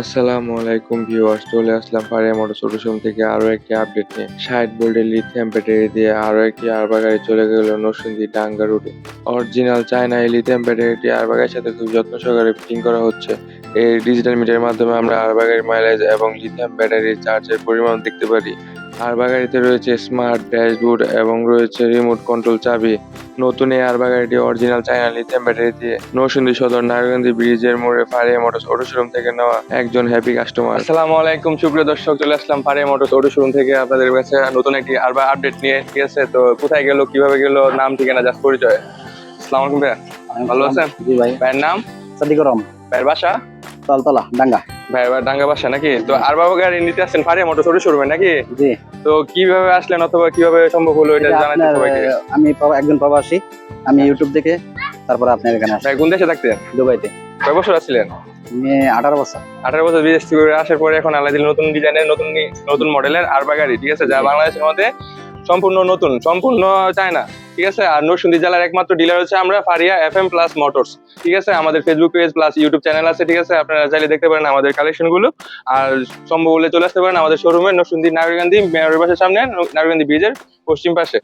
আসসালামু আলাইকুম ভিউয়ার্স, চলে আসলাম পাড়িয়া মোটর শোরুম থেকে আরও একটি আপডেট নিয়ে। ষাট ভোল্টের লিথিয়াম ব্যাটারি দিয়ে আরও একটি আরবা গাড়ি চলে গেল নরসিংদী ডাঙ্গা রুটে অরিজিনাল চায়না এই লিথিয়াম ব্যাটারিটি আরবা গাড়ির সাথে খুব যত্ন সহকারে ফিটিং করা হচ্ছে। এই ডিজিটাল মিটারের মাধ্যমে আমরা আরবা গাড়ির মাইলেজ এবং লিথিয়াম ব্যাটারির চার্জের পরিমাণ দেখতে পারি। আরবা গাড়িতে রয়েছে স্মার্ট ড্যাশবোর্ড এবং রয়েছে রিমোট কন্ট্রোল চাবি। নতুন এই আরবা গাড়িটি অরিজিনাল চায়না লিথিয়াম ব্যাটারি দিয়ে নরসিংদী সদর নারায়ণগঞ্জ ব্রিজের মোড়ে ফারিয়া মোটরস অটো শোরুম থেকে নেওয়া একজন হ্যাপি কাস্টমার আসসালামু আলাইকুম সুপ্রিয় দর্শক চলে আসলাম ফারিয়া মোটরস অটো শোরুম থেকে। আপনাদের কাছে নতুন একটি আরবা আপডেট নিয়ে ঠিক আছে তো কোথায় গেল কীভাবে গেল নাম ঠিকানা জাস্ট পরিচয়। আসসালামু আলাইকুম ভাইয়া। ভালো আছেন? জি ভাই। ভাইয়ের নাম? সাদিকুর রহমান। ভাইয়ের বাসা? তালতলা ডাঙ্গা। বাড়ি ডাঙ্গা বাসা নাকি? তো আরবা গাড়ি নিতে আসছেন ফারিয়া অটো শোরুমে নাকি? জি। তো কীভাবে আসলেন অথবা কীভাবে সম্ভব হলো এটা জানাতে সবাইকে? আমি একজন প্রবাসী। আমি ইউটিউব দেখে তারপর আপনার এখানে আসি কোন দেশে থাকতেন দুবাইতে। কয় বছর আসছিলেন আমি আঠারো বছর। আঠারো বছর বিদেশ থেকে আসার পরে এখন আলাদা নতুন ডিজাইনের নতুন নতুন মডেলের আরবা গাড়ি ঠিক আছে? যা বাংলাদেশের মধ্যে সম্পূর্ণ নতুন সম্পূর্ণ চায়না। ঠিক আছে? আর নরসিংদী জেলার একমাত্র ডিলার হচ্ছে আমরা, Faria F M plus motors ঠিক আছে? আমাদের Facebook page plus YouTube channel আছে, ঠিক আছে? আপনারা চাইলে দেখতে পারেন আমাদের কালেকশনগুলো। আর সম্ভব হলে চলে আসতে পারেন আমাদের শোরুমে নরসিংদী নাগরিকান্দি মেয়রের বাসের সামনে নাগরিকান্দি ব্রিজের পশ্চিম পাশে।